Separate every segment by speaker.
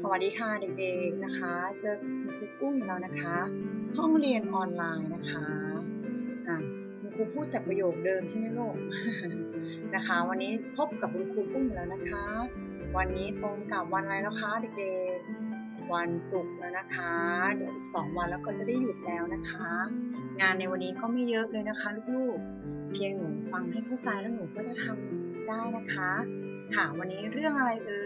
Speaker 1: สวัสดีค่ะเด็กๆนะคะ เจอคุณครูกุ้งอีกแล้วนะคะ ห้องเรียนออนไลน์นะคะอะคุณครูพูดแต่ประโยคเดิมใช่ไหมลูกนะคะ วันนี้พบกับคุณครูกุ้งอีกแล้วนะคะ วันนี้ตรงกับวันอะไรแล้วคะเด็กๆ วันศุกร์แล้วนะคะ เดี๋ยวอีกสองวันแล้วก็จะได้หยุดแล้วนะคะ งานในวันนี้ก็ไม่เยอะเลยนะคะลูกๆ เพียงหนูฟังให้เข้าใจแล้วหนูก็จะทำได้นะคะ ค่ะวันนี้เรื่องอะไรเอ่ยอะ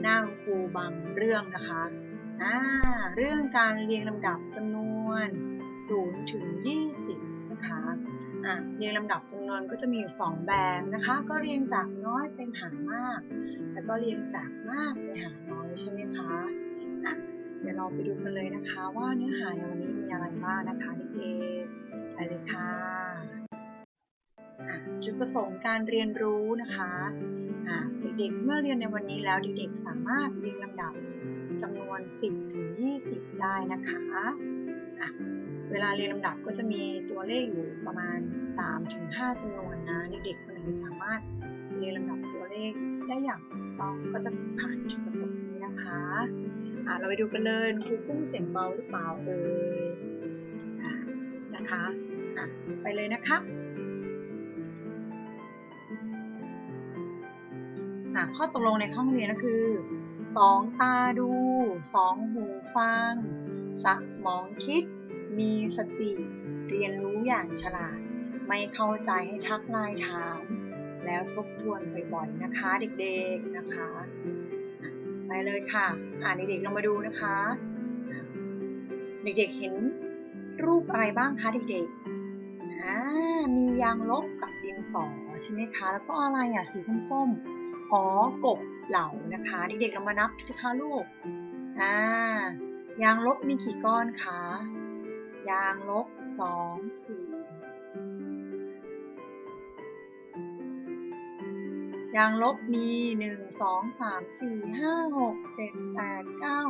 Speaker 1: หน้าคุณครูบางเรื่องนะคะอ่าเรื่องการเรียงลำดับจำนวน0ถึง20 นะคะอะเรียงลำดับจำนวนก็จะมีอยู่ 2 แบบนะคะ ก็เรียงจากน้อยเป็นหามาก แล้วก็เรียงจากมากไปหาน้อยใช่ไหมคะอะเดี๋ยวเราไปดูกันเลยนะคะ ว่าเนื้อหาในวันนี้มีอะไรบ้างนะคะเด็กๆไปเลยค่ะอะจุดประสงค์การเรียนรู้นะคะ ด็กๆ เมื่อเรียนในวันนี้แล้วเด็กๆ สามารถเรียงลำดับจำนวน 10 ถึง 20 ได้นะคะะเวลาเรียงลำดับก็จะมีตัวเลขอยู่ประมาณ 3 ถึง 5จำนวนนะ เด็กๆ คนไหนสามารถเรียงลำดับตัวเลขได้อย่างถูกต้องก็จะผ่านจุดประสงค์นี้นะคะะเราไปดูกันเลยครูกุ้งเสียงเบาหรือเปล่าเอ่ยนะคะะไปเลยนะคะ อะ ข้อตกลงในห้องเรียนก็คือ2ตาดู2หูฟังสมองคิด มีสติ เรียนรู้อย่างฉลาด ไม่เข้าใจให้ทักไลน์ถาม แล้วทบทวนบ่อยๆนะคะเด็กๆนะคะ ไปเลยค่ะ อ่านเด็กๆลองมาดูนะคะ เด็กๆเห็นรูปอะไรบ้างคะเด็กๆมียางลบกับดินสอใช่ไหมคะ แล้วก็อะไรอะสีส้มๆ อ๋อกบเหล่านะคะเด็กๆเรามานับสิคะลูกอ่ายางลบมีกี่ก้อนคะยางลบสองสี่ยางลบมีหนึ่งสองสามสี่ห้าหกเจ็ดแปดเก้า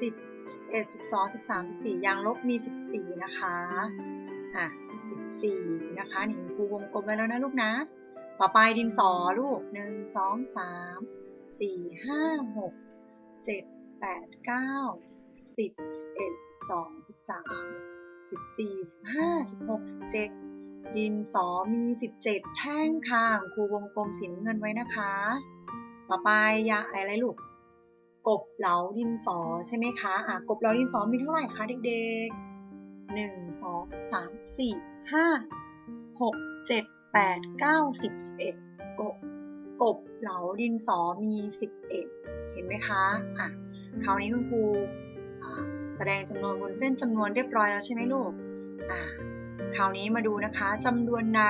Speaker 1: สิบสิบเอ็ดสิบสองสิบสามสิบสี่ยางลบมีสิบสี่นะคะอะสิบสี่นะคะนี่ครูวงกลมไว้แล้วนะลูกนะ ต่อไปดินสอลูกหนึ่งสองสามสี่ห้าหกเจ็ดแปดเก้าสิบเอ็ดสิบสองสิบสามสิบสี่สิบห้าสิบหกสิบเจ็ดดินสอมีสิบเจ็ดแท่งค่ะครูวงกลมสีน้ำเงินไว้นะคะ ต่อไปยาอะไรลูกกบเหลาดินสอใช่ไหมคะอะกบเหลาดินสอมีเท่าไหร่คะเด็กๆหนึ่งสองสามสี่ห้าหกเจ็ด แปดเก้าสิบเอ็ดกบกบเหลาดินสอมีสิบเอ็ดเห็นไหมคะอะคราวนี้คุณครูแสดงจำนวนบนเส้นจำนวนเรียบร้อยแล้วใช่ไหมลูกอะคราวนี้มาดูนะคะจำนวนใด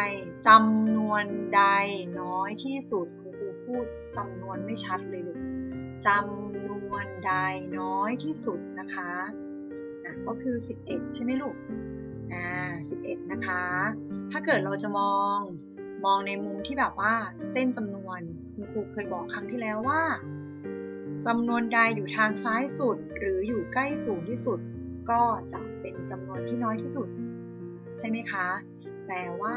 Speaker 1: จำนวนใดน้อยที่สุดคุณครูพูดจำนวนไม่ชัดเลยลูกจำนวนใดน้อยที่สุดนะคะอะก็คือ 11 ใช่ไหมลูกอ่า11 นะคะ ถ้าเกิดเราจะมองมองในมุมที่แบบว่าเส้นจำนวนคุณครูเคยบอกครั้งที่แล้วว่าจำนวนใดอยู่ทางซ้ายสุด หรืออยู่ใกล้ศูนย์ที่สุด ก็จะเป็นจำนวนที่น้อยที่สุด ใช่ไหมคะ แปลว่า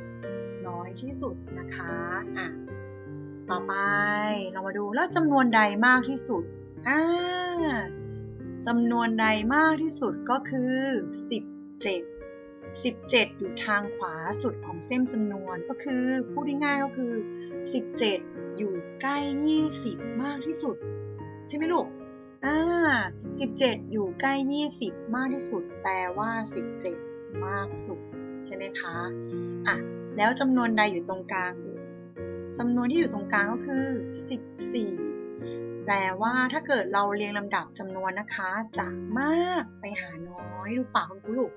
Speaker 1: 11น้อยที่สุดนะคะอะต่อไปเรามาดูแล้วจำนวนใดมากที่สุดอ่าจำนวนใดมากที่สุดก็คือ 17 17 อยู่ทางขวาสุดของเส้นจำนวนก็คือพูดง่ายๆก็คือ 17 อยู่ใกล้ 20 มากที่สุด ใช่ไหมลูกอ่า17 อยู่ใกล้ 20 มากที่สุด แปลว่า 17 มากสุด ใช่ไหมคะอะแล้วจำนวนใดอยู่ตรงกลางจำนวนที่อยู่ตรงกลางก็คือ 14 แปลว่าถ้าเกิดเราเรียงลำดับจำนวนนะคะ จากมากไปหาน้อย อยดูปากคุณครูลูก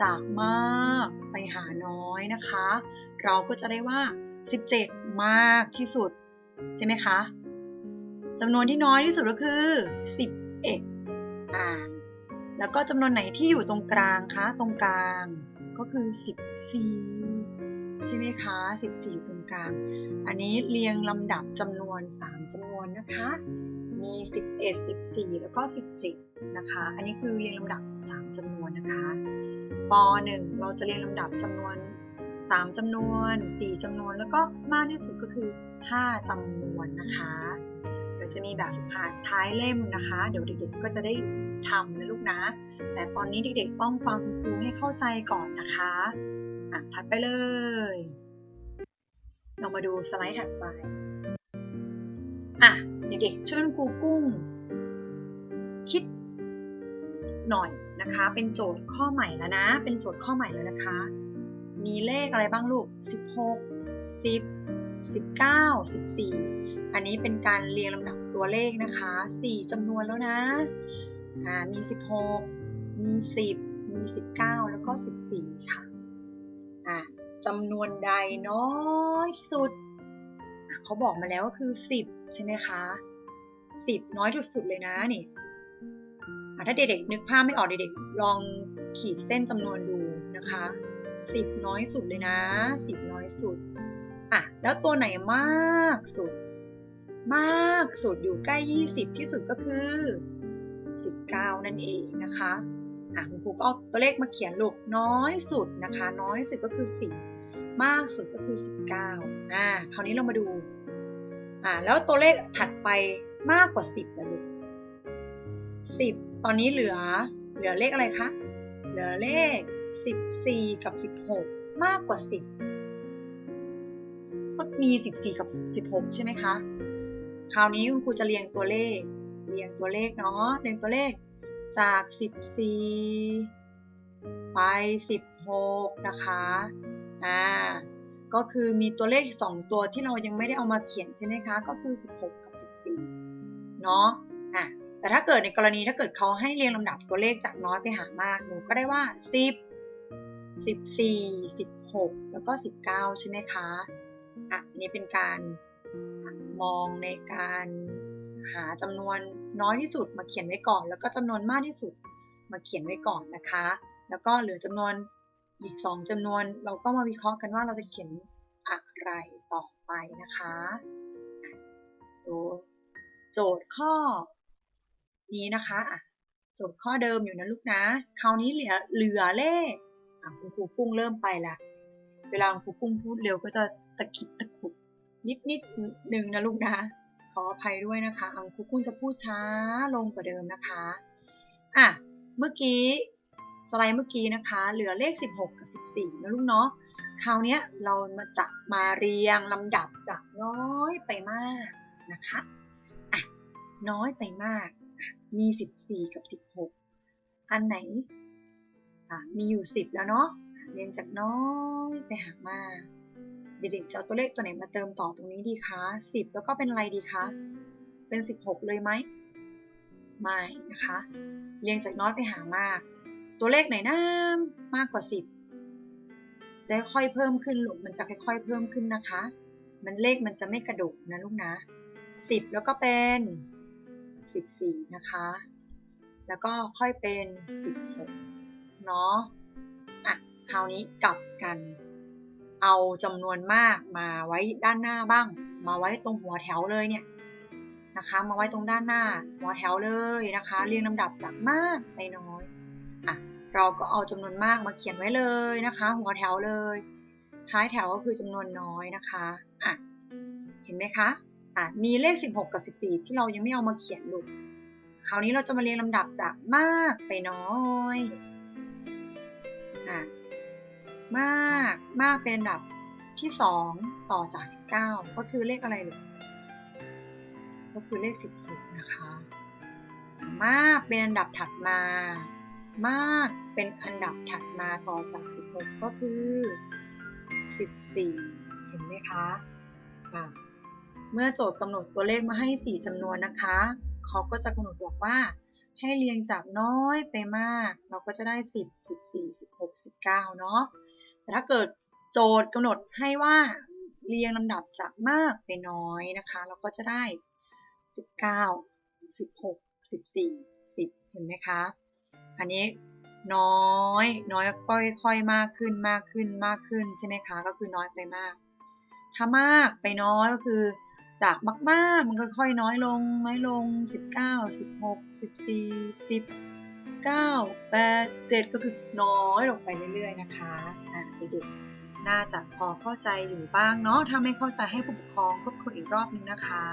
Speaker 1: จากมากไปหาน้อยนะคะ เราก็จะได้ว่า 17 มากที่สุด ใช่ไหมคะจำนวนที่น้อยที่สุดก็คือ 11อ่าแล้วก็จำนวนไหนที่อยู่ตรงกลางคะตรงกลางก็คือ 14 ใช่ไหมคะ 14ตรงกลาง อันนี้เรียงลำดับจำนวน 3จำนวนนะคะ มี 11 14 แล้วก็ 17 นะคะ อันนี้คือเรียงลำดับ 3จำนวนนะคะป .1 เราจะเรียงลำดับจำนวน 3จำนวน 4จำนวน แล้วก็มากที่สุดก็คือ 5จำนวนนะคะเรายวจะมีแบบฝึกหัดท้ายเล่มนะคะ เดี๋ยวเด็กๆก็จะได้ทำนะลูกนะ แต่ตอนนี้เด็กๆต้องฟังคุณครูให้เข้าใจก่อนนะคะอะถัดไปเลย เรามาดูสไลด์ถัดไปอะ เด็กๆช่วยครูกุ้ง คิดหน่อยนะคะ เป็นโจทย์ข้อใหม่แล้วนะ เป็นโจทย์ข้อใหม่แล้วนะคะ มีเลขอะไรบ้างลูก 16 10 19 14 อันนี้เป็นการเรียงลำดับตัวเลขนะคะ 4จำนวนแล้วนะอ่ามี 16 มี 10 มี 19 แล้วก็ 14 ค่ะอ่าจำนวนใดน้อยที่สุด เขาบอกมาแล้วก็คือ 10 ใช่ไหมคะ10น้อยที่สุดเลยนะนี่อะถ้าเด็กๆนึกภาพไม่ออกเด็กๆลองขีดเส้นจำนวนดูนะคะ10น้อยสุดเลยนะ10น้อยสุดอะแล้วตัวไหนมากสุด มากสุดอยู่ใกล้ 20 ที่สุดก็คือ 19 นั่นเองนะคะอะคุณครูก็เอาตัวเลขมาเขียนลูกน้อยสุดนะคะ น้อยสุดก็คือ 10 มากสุดก็คือ 19อ่าคราวนี้เรามาดู อ่าแล้วตัวเลขถัดไปมากกว่า 10นะลูก10ตอนนี้เหลือ เหลือเลขอะไรคะ เหลือเลข 14 กับ 16 มากกว่า 10 ก็มี 14 กับ 16 ใช่ไหมคะ คราวนี้คุณครูจะเรียงตัวเลข เรียงตัวเลขเนาะ เรียงตัวเลขจาก 14 ไป 16 นะคะ อ่า ก็คือมีตัวเลข 2 ตัวที่เรายังไม่ได้เอามาเขียนใช่ไหมคะ ก็คือ 16 กับ 14 เนาะอะแต่ถ้าเกิดในกรณีถ้าเกิดเขาให้เรียงลำดับตัวเลขจากน้อยไปหามาก หนูก็ได้ว่า 10 14 16 แล้วก็ 19 ใช่ไหมคะอะอันนี้เป็นการมองในการหาจำนวนน้อยที่สุดมาเขียนไว้ก่อน แล้วก็จำนวนมากที่สุดมาเขียนไว้ก่อนนะคะ แล้วก็เหลือจำนวน อีก 2จำนวนเราก็มาวิเคราะห์กันว่าเราจะเขียนอะไรต่อไปนะคะดูโจทย์ข้อนี้นะคะอะโจทย์ข้อเดิมอยู่นะลูกนะ คราวนี้เหลือเหลือเลขอะคุณครูกุ้งเริ่มไปละ เวลาคุณครูกุ้งพูดเร็วก็จะตะขิดตะขุดนิดนิดหนึ่งนะลูกนะ ขออภัยด้วยนะคะอังคุกุ้งจะพูดช้าลงกว่าเดิมนะคะ อะ เมื่อกี้ สไลด์เมื่อกี้นะคะ เหลือเลข 16 กับ 14 นะลูกเนาะคราวนี้เรามาจะมาเรียงลำดับจากน้อยไปมากนะคะอะน้อยไปมาก มี 14 กับ 16 อันไหนอะมีอยู่ 10 แล้วเนาะเรียงจากน้อยไปหามากเด็กๆจะเอาตัวเลขตัวไหนมาเติมต่อตรงนี้ดีคะ 10 แล้วก็เป็นอะไรดีคะ เป็น 16 เลยไหม ไม่นะคะ เรียงจากน้อยไปหามาก ตัวเลขไหนนะมากกว่า 10 จะค่อยเพิ่มขึ้นลูกมันจะค่อย ๆ เพิ่มขึ้นนะคะ มันเลขมันจะไม่กระโดดนะลูกนะ 10 แล้วก็เป็น 14 นะคะ แล้วก็ค่อยเป็น 16 เนาะอะคราวนี้กลับกัน เอาจำนวนมากมาไว้ด้านหน้าบ้าง มาไว้ตรงหัวแถวเลยเนี่ยนะคะ มาไว้ตรงด้านหน้าหัวแถวเลยนะคะ เรียงลำดับจากมากไปน้อย อะเราก็เอาจำนวนมากมาเขียนไว้เลยนะคะ หัวแถวเลย ท้ายแถวก็คือจำนวนน้อยนะคะอะเห็นไหมคะอะมีเลข 16 กับ 14 ที่เรายังไม่เอามาเขียนลูกคราวนี้เราจะมาเรียงลำดับจากมากไปน้อยอะมากมากเป็นอันดับที่ 2 ต่อจาก 19 ก็คือเลขอะไรลูกก็คือเลข 16 นะคะ มากเป็นอันดับถัดมา มากเป็นอันดับถัดมาต่อจาก 16 ก็คือ 14 เห็นไหมคะะเมื่อโจทย์กำหนดตัวเลขมาให้ 4จำนวนนะคะ เขาก็จะกำหนดบอกว่า ให้เรียงจากน้อยไปมาก เราก็จะได้ 10 14 16 19 เนาะแต่ถ้าเกิดโจทย์กำหนดให้ว่าเรียงลำดับจากมากไปน้อยนะคะ เราก็จะได้ 19 16 14 10 เห็นไหมคะ อันนี้น้อย น้อยก็ค่อยๆมากขึ้นมากขึ้นมากขึ้นใช่ไหมคะ ก็คือน้อยไปมาก ถ้ามากไปน้อยก็คือจากมากๆมันก็ค่อยน้อยลงน้อยลง 19 16 14 10 9 8 7 ก็คือน้อยลงไปเรื่อยๆนะคะอะเด็กๆน่าจะพอเข้าใจอยู่บ้างเนาะถ้าไม่เข้าใจให้ผู้ปกครองทบทวนอีกรอบนึงนะคะ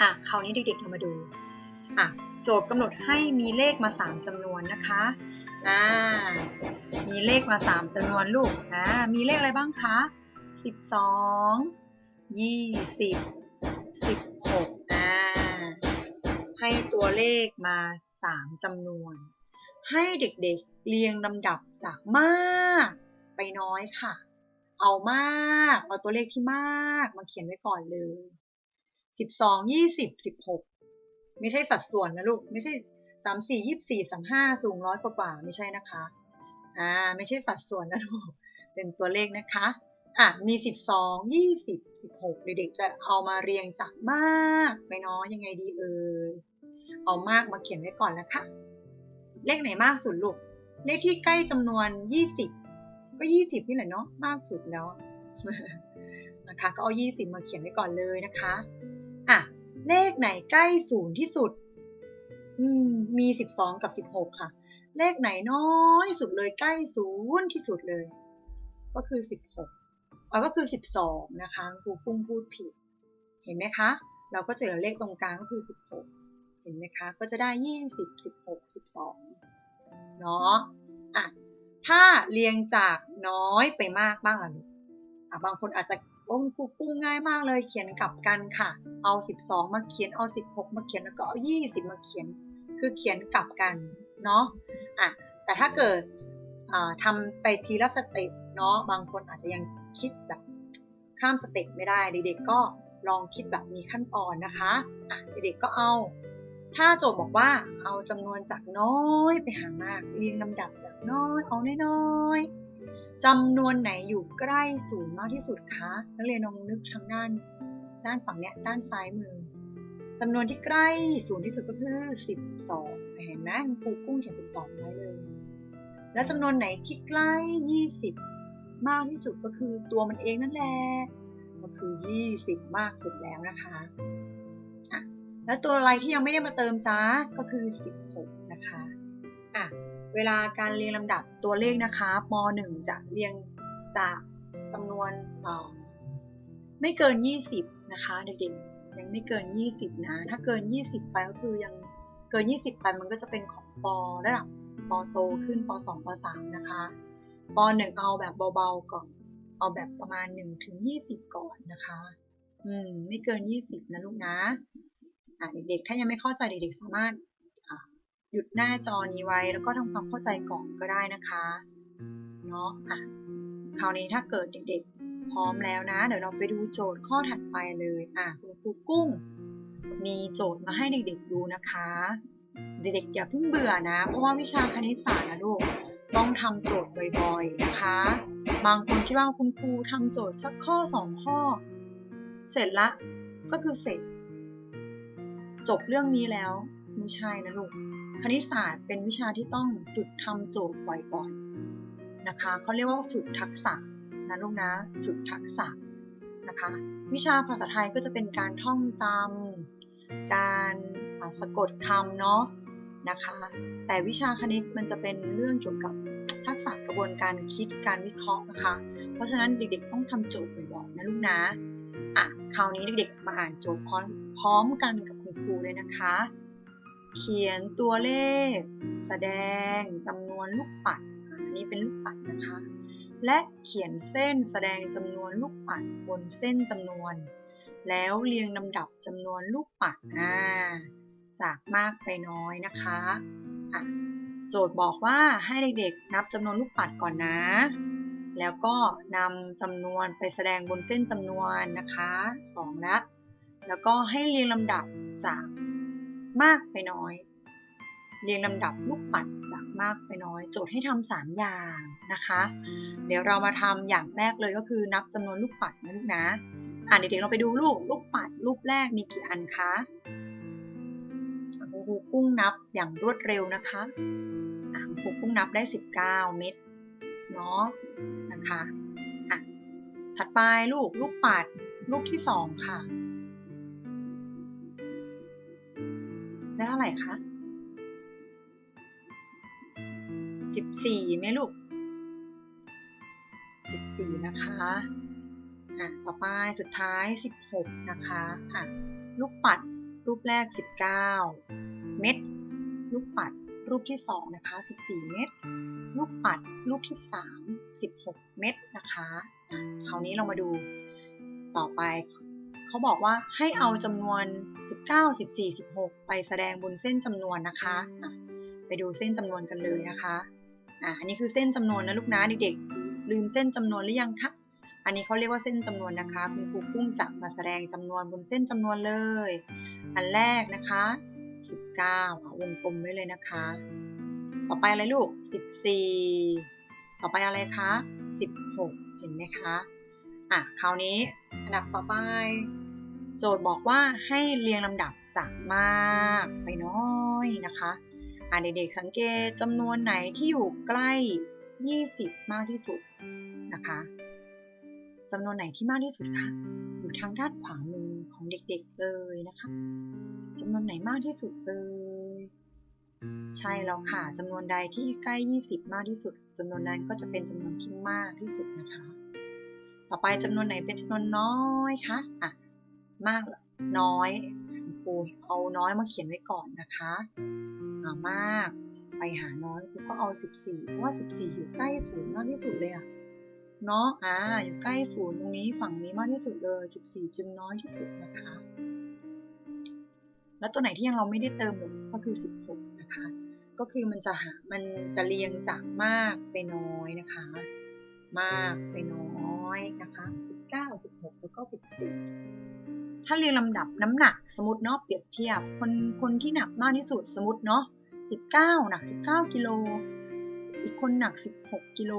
Speaker 1: อะคราวนี้เด็กๆเรามาดู อะโจทย์กำหนดให้มีเลขมา 3 จำนวนนะคะอ่ามีเลขมา 3 จำนวนลูกอ่ามีเลขอะไรบ้างคะ 12 20 16อ่าให้ตัวเลขมา 3 จำนวน ให้เด็กๆเรียงลำดับจากมากไปน้อยค่ะ เอามากเอาตัวเลขที่มากมาเขียนไว้ก่อนเลย 12 20 16 ไม่ใช่สัดส่วนนะลูก ไม่ใช่สามสี่ยี่สี่สามห้าสูงร้อยกว่าไม่ใช่นะคะอ่าไม่ใช่สัดส่วนนะลูกเป็นตัวเลขนะคะอะมีสิบสองยี่สิบสิบหกเด็กๆจะเอามาเรียงจากมากไปน้อยยังไงดีเอ่ยเอามากมาเขียนไว้ก่อนแล้วค่ะ เลขไหนมากสุดลูก เลขที่ใกล้จำนวนยี่สิบก็ยี่สิบนี่แหละเนาะมากสุดแล้วนะคะก็เอา 20 มาเขียนไว้ก่อนเลยนะคะอะ เลขไหนใกล้ศูนย์ที่สุด อืม มี12กับ16ค่ะ เลขไหนน้อยสุดเลยใกล้ศูนย์ที่สุดเลย ก็คือ16เอาก็คือ12นะคะครูปุ้งพูดผิด เห็นไหมคะ เราก็จะเหลือเลขตรงกลางก็คือ16เห็นไหมคะ ก็จะได้20 16 12เนาะอะถ้าเรียงจากน้อยไปมากบ้างล่ะลูกอะบางคนอาจจะ โอ้ครูปุ้งง่ายมากเลยเขียนกลับกันค่ะ เอา 12 มาเขียนเอา 16 มาเขียนแล้วก็เอา 20 มาเขียน คือเขียนกลับกันเนาะอะแต่ถ้าเกิดทำไปทีละสเต็ปเนาะบางคนอาจจะยังคิดแบบข้ามสเต็ปไม่ได้เด็กๆก็ลองคิดแบบมีขั้นตอนนะคะอะเด็กๆก็เอา ถ้าโจทย์บอกว่าเอาจำนวนจากน้อยไปหามากเรียงลำดับจากน้อยเอาน้อยๆ จำนวนไหนอยู่ใกล้ศูนย์มากที่สุดคะ นักเรียนลองนึกทางด้าน ด้านฝั่งเนี้ยด้านซ้ายมือจำนวนที่ใกล้ศูนย์ที่สุดก็คือ 12 เห็นไหมครูกุ้งเขียน12 ไว้เลย แล้วจำนวนไหนที่ใกล้ 20 มากที่สุดก็คือตัวมันเองนั่นแหละก็คือ 20 มากสุดแล้วนะคะอะแล้วตัวอะไรที่ยังไม่ได้มาเติมจ้าก็คือ 16 นะคะอะ เวลาการเรียงลำดับตัวเลขนะคะม .1 จะเรียงจากจำนวนไม่เกิน 20 นะคะเด็กๆยังไม่เกิน 20 นะ ถ้าเกิน 20 ไปก็คือยังเกิน 20 ไปมันก็จะเป็นของประดับปโตขึ้นป 2ป 3 นะคะป .1 เอาแบบเบาๆก่อนเอาแบบประมาณ1ถึง20 ก่อนนะคะ อืมไม่เกิน 20 นะลูกนะอะเด็กๆ ถ้ายังไม่เข้าใจเด็กๆ สามารถ หยุดหน้าจอนี้ไว้ แล้วก็ทำความเข้าใจก่อนก็ได้นะคะเนาะอะคราวนี้ถ้าเกิดเด็กๆ พร้อมแล้วนะ เดี๋ยวเราไปดูโจทย์ข้อถัดไปเลยอะคุณครูกุ้ง มีโจทย์มาให้เด็กๆดูนะคะ เด็กๆอย่าเพิ่งเบื่อนะ เพราะว่าวิชาคณิตศาสตร์นะลูกต้องทำโจทย์บ่อยๆนะคะ บางคนคิดว่าคุณครูทำโจทย์สักข้อสองข้อ เสร็จละก็คือเสร็จ จบเรื่องนี้แล้วไม่ใช่นะลูก คณิตศาสตร์เป็นวิชาที่ต้องฝึกทำโจทย์บ่อยๆนะคะเขาเรียกว่าฝึกทักษะนะลูกนะฝึกทักษะนะคะวิชาภาษาไทยก็จะเป็นการท่องจำการสะกดคำเนาะนะคะ แต่วิชาคณิตมันจะเป็นเรื่องเกี่ยวกับทักษะกระบวนการคิดการวิเคราะห์นะคะ เพราะฉะนั้นเด็กๆ ต้องทำโจทย์บ่อยๆนะลูกนะอะคราวนี้เด็กๆ มาอ่านโจทย์พร้อมพร้อมกันกับคุณครูเลยนะคะ เขียนตัวเลข แสดงจำนวนลูกปัดอันนี้เป็นลูกปัดนะคะ และเขียนเส้นแสดงจำนวนลูกปัดบนเส้นจำนวน แล้วเรียงลำดับจำนวนลูกปัดอ่าจากมากไปน้อยนะคะอะโจทย์บอกว่าให้เด็กๆ นับจำนวนลูกปัดก่อนนะ แล้วก็นำจำนวนไปแสดงบนเส้นจำนวนนะคะสองละ แล้วก็ให้เรียงลำดับจาก มากไปน้อย เรียงลำดับลูกปัดจากมากไปน้อย โจทย์ให้ทำสามอย่างนะคะ เดี๋ยวเรามาทำอย่างแรกเลยก็คือนับจำนวนลูกปัดนะลูกนะ อ่านเด็กๆเราไปดูลูกลูกปัดรูปแรกมีกี่อันคะครูกุ้งนับอย่างรวดเร็วนะคะครูกุ้งนับได้ 19 เม็ดเนาะนะคะอะถัดไปลูกลูกปัดลูกที่สองค่ะ ได้เท่าไหร่คะ14ไหมลูก14นะคะอะต่อไปสุดท้าย16นะคะอะลูกปัดรูปแรก19เม็ดลูกปัดรูปที่2นะคะ14เม็ดลูกปัดลูกที่3 16เม็ดนะคะอะคราวนี้เรามาดูต่อไป เขาบอกว่าให้เอาจำนวน 19 14 16 ไปแสดงบนเส้นจำนวนนะคะอะไปดูเส้นจำนวนกันเลยนะคะอะอันนี้คือเส้นจำนวนนะลูกนะเด็กๆ ลืมเส้นจำนวนหรือยังคะอันนี้เขาเรียกว่าเส้นจำนวนนะคะ คุณครูกุ้งจะมาแสดงจำนวนบนเส้นจำนวนเลย อันแรกนะคะ 19ค่ะวงกลมไว้เลยนะคะ ต่อไปอะไรลูก 14 ต่อไปอะไรคะ 16 เห็นไหมคะ อะคราวนี้อันดับต่อไป โจทย์บอกว่าให้เรียงลำดับจากมากไปน้อยนะคะอะเด็กๆสังเกตจำนวนไหนที่อยู่ใกล้ 20 มากที่สุดนะคะจำนวนไหนที่มากที่สุดคะอยู่ทางด้านขวามือของเด็กๆเลยนะคะจำนวนไหนมากที่สุดเอ่ยใช่แล้วค่ะจำนวนใดที่ใกล้ 20 มากที่สุดจำนวนนั้นก็จะเป็นจำนวนที่มากที่สุดนะคะ ต่อไปจำนวนไหนเป็นจำนวนน้อยคะอะมากน้อยครูเอาน้อยมาเขียนไว้ก่อนนะคะอ่ามากไปหาน้อยครูก็เอา 14 เพราะว่า 14 อยู่ใกล้ศูนย์มากที่สุดเลยอะเนาะอ่าอยู่ใกล้ศูนย์ตรงนี้ฝั่งนี้มากที่สุดเลย 14 จึงน้อยที่สุดนะคะ แล้วตัวไหนที่ยังเราไม่ได้เติมเลยก็คือ 16 นะคะ ก็คือมันจะหามันจะเรียงจากมากไปน้อยนะคะ มากไปน้อย นะคะ19 16แล้วก็14 ถ้าเรียงลำดับน้ำหนักสมมติเนาะเปรียบเทียบ คนคนที่หนักมากที่สุดสมมติเนาะ19 หนัก 19กิโลอีกคนหนัก 16กิโล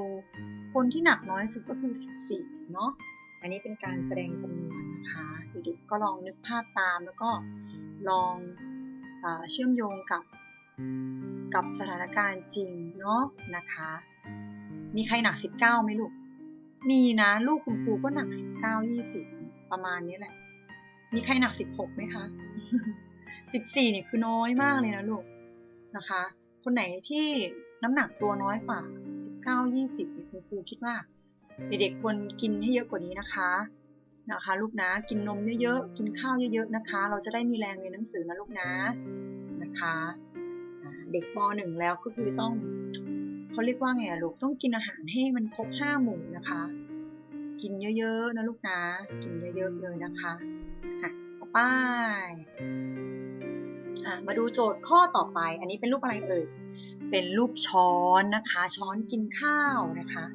Speaker 1: คนที่หนักน้อยสุดก็คือ 14เนาะอันนี้เป็นการแสดงจำนวนนะคะเด็กๆก็ลองนึกภาพตามแล้วก็ลองอเชื่อมโยงกับกับสถานการณ์จริงเนาะนะคะ มีใครหนัก 19ไหมลูก มีนะลูกคุณครูก็หนัก19 20ประมาณนี้แหละ มีใครหนัก16ไหมคะ14นี่คือน้อยมากเลยนะลูกนะคะ คนไหนที่น้ำหนักตัวน้อยกว่า19 20เนี่ยคุณครูคิดว่า เด็กๆควรกินให้เยอะกว่านี้นะคะนะคะ ลูกนะกินนมเยอะๆกินข้าวเยอะๆนะคะ เราจะได้มีแรงเรียนหนังสือนะลูกนะนะคะ เด็กป .1 แล้วก็คือต้อง เขาเรียกว่าไงลูกต้องกินอาหารให้มันครบห้าหมู่นะคะ กินเยอะๆนะลูกนะ กินเยอะๆเลยนะคะอะต่อไปอะมาดูโจทย์ข้อต่อไป อันนี้เป็นรูปอะไรเอ่ยเป็นรูปช้อนนะคะ ช้อนกินข้าวนะคะ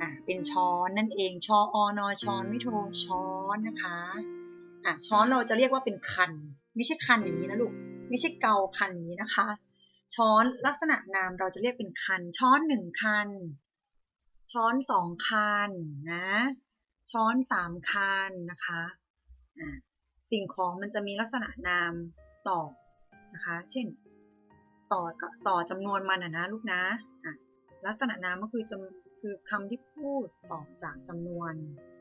Speaker 1: อะเป็นช้อนนั่นเองชออนอช้อนไม่โทช้อนนะคะอะช้อนเราจะเรียกว่าเป็นคัน ไม่ใช่คันอย่างนี้นะลูกไม่ใช่เกาคันอย่างนี้นะคะ ช้อนลักษณะนามเราจะเรียกเป็นคัน ช้อนหนึ่งคัน ช้อนสองคันนะ ช้อนสามคันนะคะอะสิ่งของมันจะมีลักษณะนามต่อนะคะ เช่น ต่อต่อจำนวนมันนะลูกนะะลักษณะนามก็คือจำคือคำที่พูดต่อจากจำนวน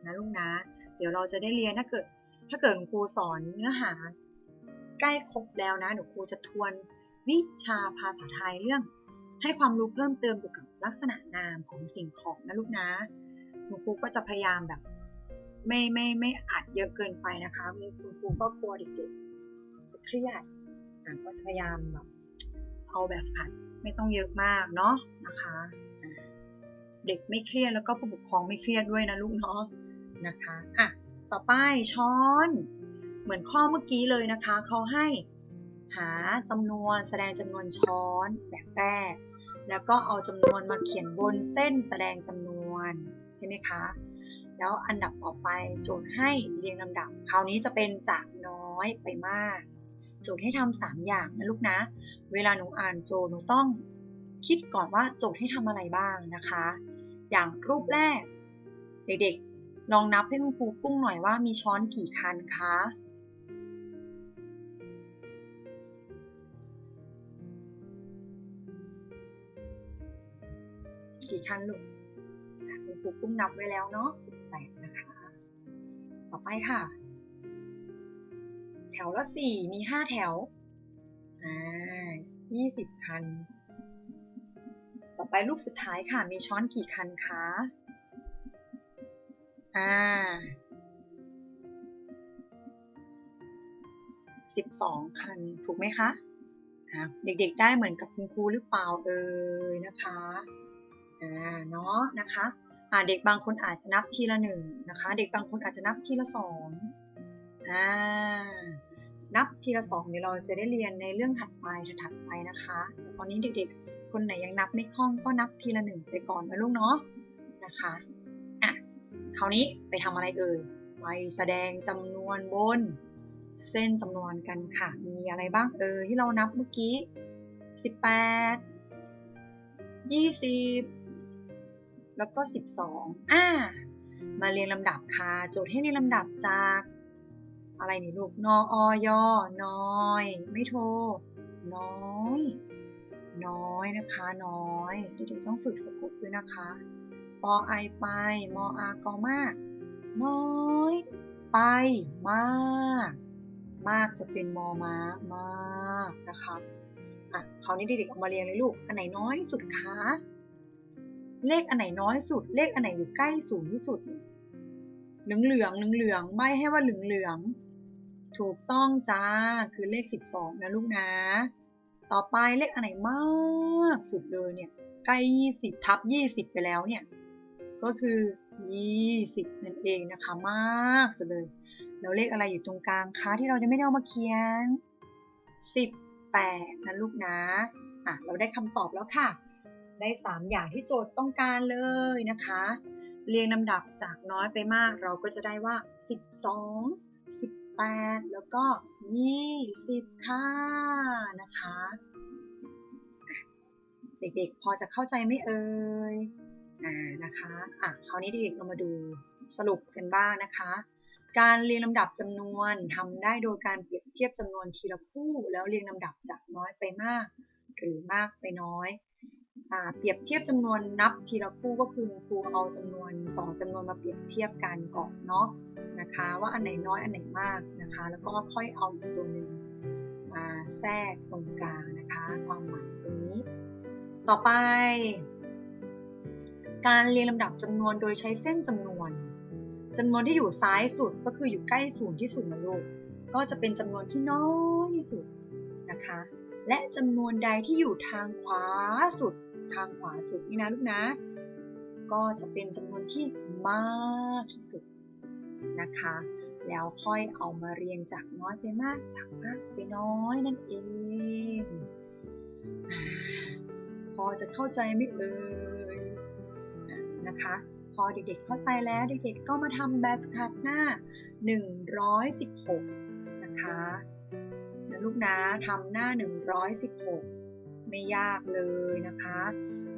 Speaker 1: นะลูกนะ เดี๋ยวเราจะได้เรียนถ้าเกิดถ้าเกิดครูสอนเนื้อหา ใกล้ครบแล้วนะเดี๋ยวครูจะทวน วิชาภาษาไทยเรื่อง ให้ความรู้เพิ่มเติมเกี่ยวกับลักษณะนามของสิ่งของนะลูกนะคุณครูก็จะพยายามแบบ ไม่ไม่ไม่อัดเยอะเกินไปนะคะคุณครูก็กลัวเด็กๆจะเครียดก็จะพยายามแบบเอาแบบอัดไม่ต้องเยอะมากเนาะนะคะเด็กไม่เครียดแล้วก็ผู้ปกครองไม่เครียดด้วยนะลูกเนาะนะคะอะต่อไปช้อน เหมือนข้อเมื่อกี้เลยนะคะเขาให้ หาจำนวนแสดงจำนวนช้อนแบบแรก แล้วก็เอาจำนวนมาเขียนบนเส้นแสดงจำนวนใช่ไหมคะ แล้วอันดับต่อไปโจทย์ให้เรียงลำดับ คราวนี้จะเป็นจากน้อยไปมาก โจทย์ให้ทำสามอย่างนะลูกนะ เวลาหนูอ่านโจทย์หนูต้องคิดก่อนว่าโจทย์ให้ทำอะไรบ้างนะคะ อย่างรูปแรก เด็กๆลองนับให้คุณครูกุ้งหน่อยว่ามีช้อนกี่คันคะ กี่คันลูกคุณครูกุ้งนับไว้แล้วเนาะ18นะคะ ต่อไปค่ะ แถวละ4มี5แถว อ่า20คัน ต่อไปลูกสุดท้ายค่ะ มีช้อนกี่คันคะ อ่า12คัน ถูกไหมคะอ่าเด็กๆได้เหมือนกับคุณครูหรือเปล่าเอ่ยนะคะ อ่าเนาะนะคะอ่าเด็กบางคนอาจจะนับทีละหนึ่งนะคะ เด็กบางคนอาจจะนับทีละสองอ่านับทีละสองเดี๋ยวเราจะได้เรียนในเรื่องถัดไปถัดไปนะคะแต่ตอนนี้เด็กๆ คนไหนยังนับไม่คล่องก็นับทีละหนึ่งไปก่อนนะลูกเนาะนะคะอะคราวนี้ไปทำอะไรเอ่ยไปแสดงจำนวนบนเส้นจำนวนกันค่ะ มีอะไรบ้างเออที่เรานับเมื่อกี้ 18 20 แล้วก็ 12อ่ามาเรียงลำดับค่ะ โจทย์ให้เรียงลำดับจาก อะไรนี่ลูก นออยน้อย ไม่โทรน้อย น้อยนะคะ น้อย เด็กๆต้องฝึกสะกดด้วยนะคะปอไอไป มออากอมาก น้อย ไป มาก มากจะเป็นมอม้ามากนะคะ อะ คราวนี้เด็กๆเอามาเรียงเลยลูก อันไหนน้อยที่สุดคะ เลขอันไหนน้อยสุด เลขอันไหนอยู่ใกล้ศูนย์ที่สุดเหลืองเหลืองเหลืองเหลืองๆใบให้ว่าเหลืองเหลืองถูกต้องจ้าคือเลข 12 นะลูกนะ ต่อไปเลขอันไหนมากสุดเลยเนี่ยใกล้20ทับ20 ไปแล้วเนี่ย ก็คือ 20 นั่นเองนะคะมากสุดเลย แล้วเลขอะไรอยู่ตรงกลางคะที่เราจะไม่ได้เอามาเขียน 18 นะลูกนะอะเราได้คำตอบแล้วค่ะ ได้ 3 อย่างที่โจทย์ต้องการเลยนะคะ เรียงลำดับจากน้อยไปมากเราก็จะได้ว่า 12 18 แล้วก็ 20 ค่ะนะคะ เด็กๆ พอจะเข้าใจไหมเอ่ยอ่านะคะอะคราวนี้เด็กๆเรามาดูสรุปกันบ้างนะคะ การเรียงลำดับจำนวนทำได้โดยการเปรียบเทียบจำนวนทีละคู่ แล้วเรียงลำดับจากน้อยไปมาก หรือมากไปน้อย เปรียบเทียบจำนวนนับทีละคู่ก็คือครูเอาจำนวนสองจำนวนมาเปรียบเทียบกันก่อนเนาะนะคะ ว่าอันไหนน้อยอันไหนมากนะคะ แล้วก็ค่อยเอาอีกตัวหนึ่งมาแทรกตรงกลางนะคะความหมายตรงนี้ ต่อไป การเรียงลำดับจำนวนโดยใช้เส้นจำนวนจำนวนที่อยู่ซ้ายสุดก็คืออยู่ใกล้ศูนย์ที่สุดนะลูกก็จะเป็นจำนวนที่น้อยที่สุดนะคะ และจำนวนใดที่อยู่ทางขวาสุด ทางขวาสุดนี่นะลูกนะ ก็จะเป็นจำนวนที่มากที่สุดนะคะ แล้วค่อยเอามาเรียงจากน้อยไปมากจากมากไปน้อยนั่นเอง พอจะเข้าใจไหมเอ่ยนะคะพอเด็กๆเข้าใจแล้วเด็กๆก็มาทำแบบฝึกหัดหน้า 116 นะคะนะลูกนะทำหน้า 116 ไม่ยากเลยนะคะ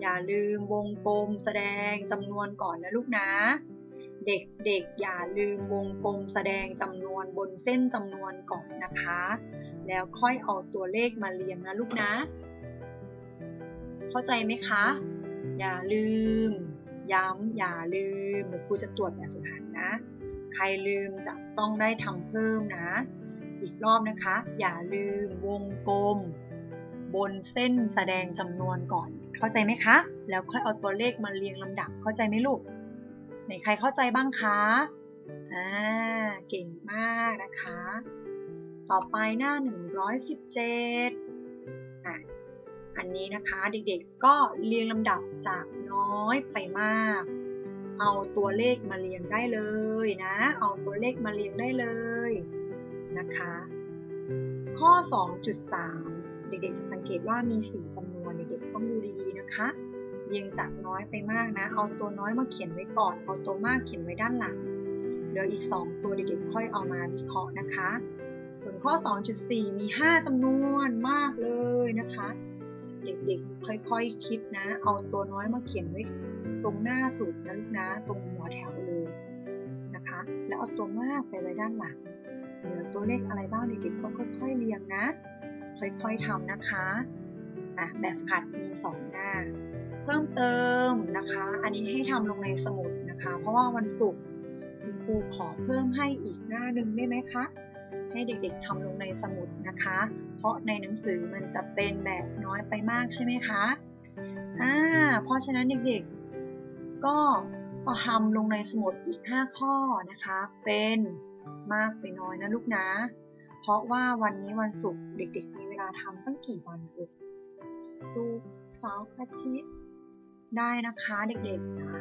Speaker 1: อย่าลืมวงกลมแสดงจำนวนก่อนนะลูกนะ เด็กๆอย่าลืมวงกลมแสดงจำนวนบนเส้นจำนวนก่อนนะคะ แล้วค่อยเอาตัวเลขมาเรียงนะลูกนะ เข้าใจไหมคะ อย่าลืม ย้ำอย่าลืมเดี๋ยวครูจะตรวจแบบฝึกหัดนะ ใครลืมจะต้องได้ทำเพิ่มนะ อีกรอบนะคะ อย่าลืมวงกลม บนเส้นแสดงจำนวนก่อน เข้าใจไหมคะ แล้วค่อยเอาตัวเลขมาเรียงลำดับ เข้าใจไหมลูกไหนใครเข้าใจบ้างคะอ่าเก่งมากนะคะ ต่อไปหน้า 117อะอันนี้นะคะเด็กๆก็เรียงลำดับจากน้อยไปมาก เอาตัวเลขมาเรียงได้เลยนะ เอาตัวเลขมาเรียงได้เลยนะคะ ข้อ 2.3 เด็กๆจะสังเกตว่ามี 4จำนวนเด็กๆต้องดูดีๆนะคะเรียงจากน้อยไปมากนะ เอาตัวน้อยมาเขียนไว้ก่อน เอาตัวมากเขียนไว้ด้านหลังเดี๋ยวอีก 2 ตัวเด็กๆค่อยเอามาวิเคราะห์นะคะ ส่วนข้อ 2.4 มี 5จำนวนมากเลยนะคะ เด็กๆ ค่อยๆคคิดนะ เอาตัวน้อยมาเขียนไว้ตรงหน้าสุดนะลูกนะตรงหัวแถวเลยนะคะ แล้วเอาตัวมากไปไว้ด้านหลังเหลือตัวเลขอะไรบ้างเด็กๆก็ค่อย ๆเรียงนะ ค่อยๆทำนะคะอะแบบฝึกหัดมี2หน้า เพิ่มเติมนะคะ อันนี้ให้ทำลงในสมุดนะคะ เพราะว่าวันศุกร์คุณครูขอเพิ่มให้อีกหน้าหนึ่งได้ไหมคะให้เด็กๆทำลงในสมุดนะคะ เพราะในหนังสือมันจะเป็นแบบน้อยไปมากใช่ไหมคะอ่าเพราะฉะนั้นเด็กๆ ก็ทำลงในสมุดอีก 5 ข้อนะคะ เป็นมากไปน้อยนะลูกนะ เพราะว่าวันนี้วันศุกร์เด็กๆมี ทำตั้งกี่วันลูกศุกเสาร์อาทิตย์ได้นะคะเด็กๆจ้า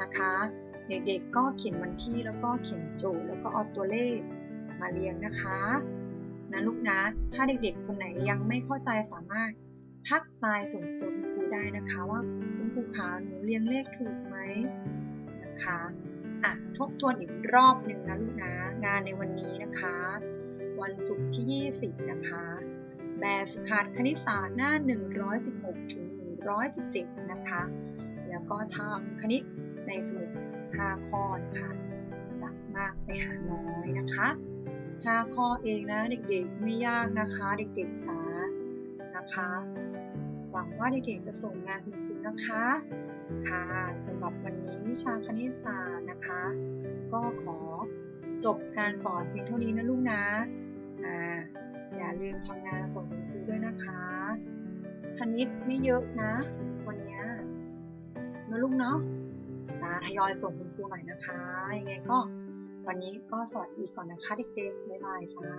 Speaker 1: นะคะ เด็กๆก็เขียนวันที่แล้วก็เขียนโจทย์แล้วก็เอาตัวเลขมาเรียงนะคะนะลูกนะ ถ้าเด็กๆ คนไหนยังไม่เข้าใจสามารถทักไลน์ส่งตัวคุณครูได้นะคะว่าคุณครูขาหนูเรียงเลขถูกไหมนะคะอะทบทวนอีกรอบหนึ่งนะลูกนะ งานในวันนี้นะคะ วันศุกร์ที่ 20 นะคะ แบบฝึกหัดคณิตศาสตร์หน้า 116 ถึง 117 นะคะ แล้วก็ทำคณิตในสมุด5ข้อนะคะจากมากไปหาน้อยนะคะ5ข้อเองนะเด็กๆไม่ยากนะคะ เด็กๆจ๋านะคะ หวังว่าเด็กๆจะส่งงานคุณครูนะคะ ค่ะสำหรับวันนี้วิชาคณิตศาสตร์นะคะ ก็ขอจบการสอนเพียงเท่านี้นะลูกนะอ่าอย่า ลืมทำงานส่งคุณครูด้วยนะคะ คณิตไม่เยอะนะ วันนี้นะลูกเนาะจะทยอยส่งคุณครูหน่อยนะคะ ยังไงก็วันนี้ก็สวัสดีก่อนนะคะเด็กๆบ๊ายบายจ้า